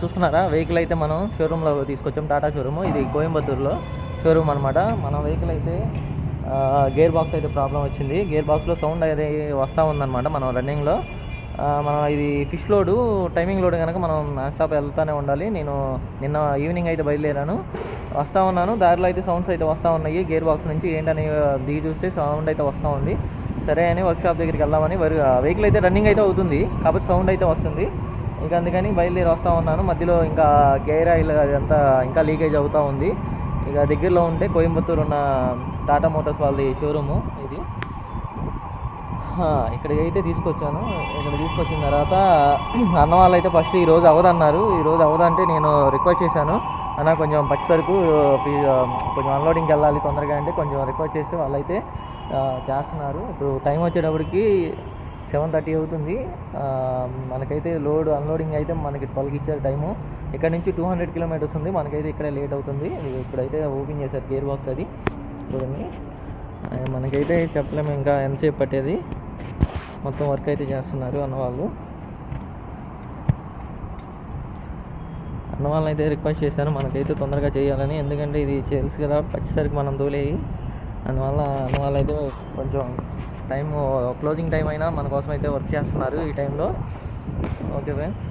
చూస్తున్నారా? వెహికల్ అయితే మనం షోరూంలో తీసుకొచ్చాం. టాటా షోరూమ్ ఇది కోయంబత్తూరులో షోరూమ్ అనమాట మన వెహికల్ అయితే గేర్ బాక్స్ అయితే ప్రాబ్లం వచ్చింది. గేర్ బాక్స్లో సౌండ్ అయితే వస్తూ ఉందన్నమాట మనం రన్నింగ్లో మనం ఇది ఫిష్ లోడు టైమింగ్ లోడ్ కనుక మనం షాప్ స్టాప్ వెళ్తూనే ఉండాలి. నేను నిన్న ఈవినింగ్ అయితే బయలుదేరాను. వస్తూ ఉన్నాను. దారిలో అయితే సౌండ్స్ అయితే వస్తూ ఉన్నాయి. గేర్ బాక్స్ నుంచి ఏంటని దిగి చూస్తే సౌండ్ అయితే వస్తూ ఉంది. సరే అని వర్క్ షాప్ దగ్గరికి వెళ్దామని వెహికల్ అయితే రన్నింగ్ అయితే అవుతుంది. కాబట్టి సౌండ్ అయితే వస్తుంది. ఇంకా అందుకని బయలుదేరి వస్తూ ఉన్నాను. మధ్యలో ఇంకా గేర్ ఆయిల్ అదంతా ఇంకా లీకేజ్ అవుతూ ఉంది. ఇక దగ్గరలో ఉంటే కోయంబత్తూరు ఉన్న టాటా మోటార్స్ వాళ్ళది షోరూము ఇది. ఇక్కడికి అయితే తీసుకొచ్చాను. ఇక్కడ తీసుకొచ్చిన తర్వాత అన్న వాళ్ళు అయితే ఫస్ట్ ఈరోజు అవదన్నారు ఈరోజు అవదంటే నేను రిక్వెస్ట్ చేశాను. అన్న కొంచెం పచ్చి సరుకు కొంచెం అన్లోడింగ్కి వెళ్ళాలి తొందరగా అంటే కొంచెం రిక్వెస్ట్ చేస్తే వాళ్ళైతే అయితే చేస్తున్నారు. ఇప్పుడు టైం వచ్చేటప్పటికి సెవెన్ థర్టీ అవుతుంది. మనకైతే లోడ్ అన్లోడింగ్ అయితే మనకి ట్వెల్వ్కి ఇచ్చారు టైము. ఇక్కడ నుంచి టూ హండ్రెడ్ కిలోమీటర్స్ ఉంది. మనకైతే ఇక్కడే లేట్ అవుతుంది. ఇది ఇప్పుడైతే ఓపెన్ చేశారు గేర్ బాక్స్ అది. చూడండి. మనకైతే చెప్పలేము ఇంకా ఎంతసేపు పట్టేది. మొత్తం వర్క్ అయితే చేస్తున్నారు అన్నవాళ్ళు. అన్నవాళ్ళని అయితే రిక్వెస్ట్ చేశాను. మనకైతే తొందరగా చేయాలని. ఎందుకంటే ఇది తెలుసు కదా పచ్చిసరికి మనం తోలేయి. అందువల్ల అన్నవాళ్ళు అయితే కొంచెం టైం క్లోజింగ్ టైం అయినా మన కోసం అయితే వర్క్ చేస్తున్నారు ఈ టైంలో ఓకే ఫ్రెండ్స్